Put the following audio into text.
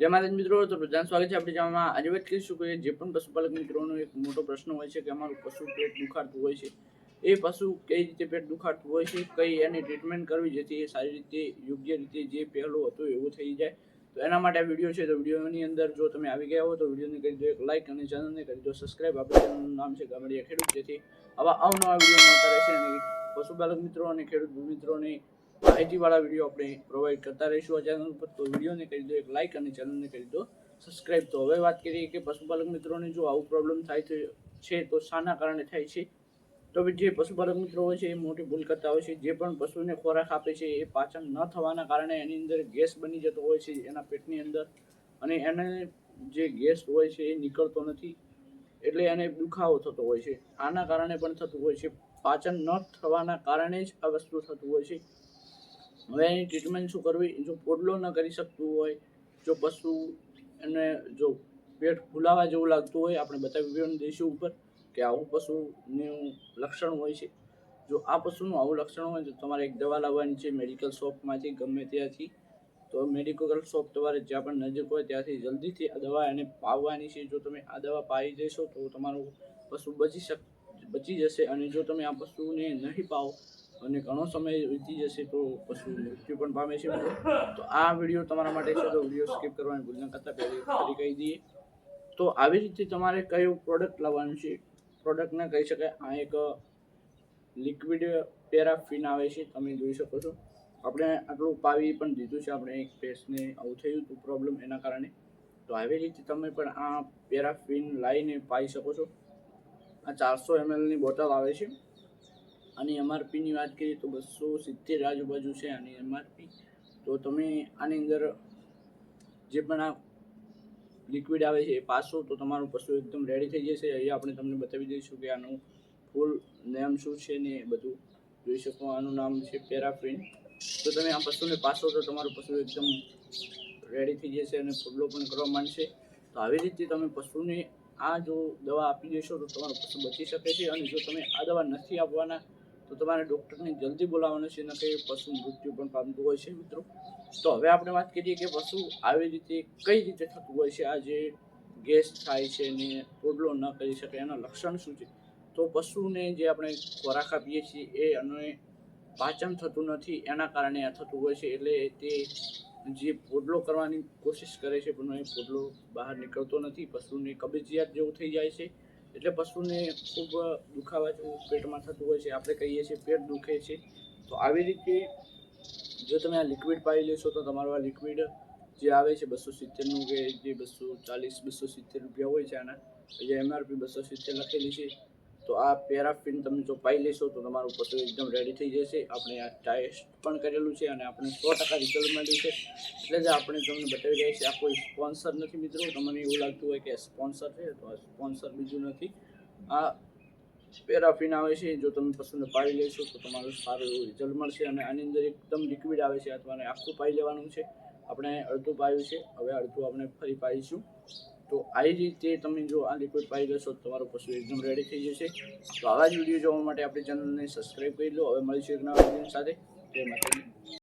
જય માતાજી મિત્રો, તો પ્રધાન સ્વાગત છે આપણી ચેનલમાં આજે વાત કરીશું કે જે પણ પશુપાલક મિત્રોનો એક મોટો પ્રશ્ન હોય છે કે અમારું પશુ પેટ દુખાડતું હોય છે. એ પશુ કઈ રીતે પેટ દુખાડતું હોય છે, કઈ એની ટ્રીટમેન્ટ કરવી જેથી એ સારી રીતે, યોગ્ય રીતે જે પહેલો હતો એવું થઈ જાય. તો એના માટે આ વીડિયો છે. તો વિડીયોની અંદર જો તમે આવી ગયા હો, તો વિડીયોને કરી દો એક લાઇક અને ચેનલને કરી દો સબસ્ક્રાઇબ આપણી ચેનલનું નામ છે ગામડિયા ખેડૂત. જેથી આવા અવનવા વીડિયો મળતા રહેશે અને પશુપાલક મિત્રો અને ખેડૂત મિત્રોને માહિતીવાળા વીડિયો આપણે પ્રોવાઈડ કરતા રહીશું આ ચેનલ ઉપર. તો વિડીયોને કરી દો એક લાઇક અને ચેનલને કરી દો સબસ્ક્રાઇબ તો હવે વાત કરીએ કે પશુપાલક મિત્રોને જો આવું પ્રોબ્લેમ થાય છે તો શાના કારણે થાય છે? તો જે પશુપાલક મિત્રો હોય છે, એ મોટી ભૂલ કરતા હોય છે. જે પણ પશુને ખોરાક આપે છે, એ પાચન ન થવાના કારણે એની અંદર ગેસ બની જતો હોય છે એના પેટની અંદર અને એને જે ગેસ હોય છે એ નીકળતો નથી. એટલે એને દુખાવો થતો હોય છે. આના કારણે પણ થતું હોય છે. પાચન ન થવાના કારણે જ આ વસ્તુ થતું હોય છે. હવે એની ટ્રીટમેન્ટ શું કરવી? જો પોડલો ન કરી શકતું હોય, જો પશુ એને જો પેટ ફૂલાવા જેવું લાગતું હોય, આપણે બતાવી પણ દઈશું ઉપર કે આવું પશુનું લક્ષણ હોય છે. જો આ પશુનું આવું લક્ષણ હોય, તો તમારે એક દવા લાવવાની છે મેડિકલ શોપમાંથી ગમે ત્યાંથી. તો મેડિકલ શોપ તમારે જ્યાં પણ નજીક હોય, ત્યાંથી જલ્દીથી આ દવા એને પાવવાની છે. જો તમે આ દવા પાવી દેશો, તો તમારું પશુ બચી શક, બચી જશે. અને જો તમે આ પશુને નહીં પાવો અને ઘણો સમય વીતી જશે તો પશુ મૃત્યુ પણ પામે છે તો આ વીડિયો તમારા માટે છે તો વીડિયો સ્કીપ કરવાની ભૂલ ન કરતા પહેલી કહી દઈએ. તો આવી રીતે તમારે કયું પ્રોડક્ટ લાવવાનું છે? પ્રોડક્ટને કહી શકાય. આ એક લિક્વિડ પેરાફિન આવે છે. તમે જોઈ શકો છો. આપણે આટલું પાવી પણ દીધું છે. આપણે એક ફેસને આવું થયું હતું પ્રોબ્લેમ એના કારણે. તો આવી રીતે તમે પણ આ પેરાફિન લાવીને પાઈ શકો છો. આ ચારસો એમએલની બોટલ આવે છે. આની એમઆરપીની વાત કરીએ તો બસો સિત્તેર આજુબાજુ છે આની એમઆરપી તો તમે આની અંદર જે પણ આ લિક્વિડ આવે છે એ પાસો તો તમારું પશુ એકદમ રેડી થઈ જશે. અહીંયા આપણે તમને બતાવી દઈશું કે આનું ફૂલ નામ શું છે ને એ બધું. જોઈ શકો આનું નામ છે પેરાફિન તો તમે આ પશુને પાસો તો તમારું પશુ એકદમ રેડી થઈ જશે અને ફૂલો પણ કરવા માંડશે. તો આવી રીતે તમે પશુને આ જો દવા આપી દેશો, તો તમારું પશુ બચી શકે છે. અને જો તમે આ દવા નથી આપવાના તો તમારે ડૉક્ટરને જલ્દી બોલાવવાનું છે કે પશુ મૃત્યુ પણ પામતું હોય છે મિત્રો. તો હવે આપણે વાત કરીએ કે પશુ આવી રીતે કઈ રીતે થતું હોય છે, આ જે ગેસ થાય છે ને પોડલો ન કરી શકે એના લક્ષણ શું છે? તો પશુને જે આપણે ખોરાક આપીએ છીએ એ અને પાચન થતું નથી, એના કારણે આ થતું હોય છે, એટલે તે જે પોડલો કરવાની કોશિશ કરે છે, પણ એ પોડલો બહાર નીકળતો નથી, પશુને કબજિયાત જેવું થઈ જાય છે. એટલે પશુને ખૂબ દુખાવા પેટમાં થતું હોય છે, આપણે કહીએ છીએ પેટ દુખે છે. તો આવી રીતે જો તમે આ લિક્વિડ પાઈ લેશો તો તમારું આ લિક્વિડ જે આવે છે બસો સિત્તેરનું કે જે બસો ચાલીસ, બસો સિત્તેર રૂપિયા હોય છે આના, જે એમઆરપી બસો સિત્તેર લખેલી છે તો આ પેરાફિન તમે જો પાઈ લેશો તો તમારું પશુ એકદમ રેડી થઈ જશે. આપણે આ ટેસ્ટ પણ કરેલું છે અને આપણે સો ટકા રિઝલ્ટ મળ્યું છે. એટલે જ આપણે તમને બતાવી રહ્યા છીએ, આ કોઈ સ્પોન્સર નથી મિત્રો. તમને એવું લાગતું હોય કે સ્પોન્સર છે, તો આ સ્પોન્સર બીજું નથી. આ પેરાફિન આવે છે, જો તમે પશુને પાડી લેશો તો તમારું સારું એવું રિઝલ્ટ મળશે અને આની અંદર એકદમ લિક્વિડ આવે છે આ તમારે આખું પાઈ લેવાનું છે. આપણે અડધું પાયું છે, હવે અડધું આપણે ફરી પાઈશું. તો આવી રીતે તમે જો આ લિક્વિડ પાઈ જશો તો તમારો પશુ એકદમ રેડી થઈ જશે. તો આવા જ વીડિયો જોવા માટે આપણી ચેનલને સબસ્ક્રાઈબ કરી લો. હવે મળીશું એક નવા સાથે. જય માતાજી.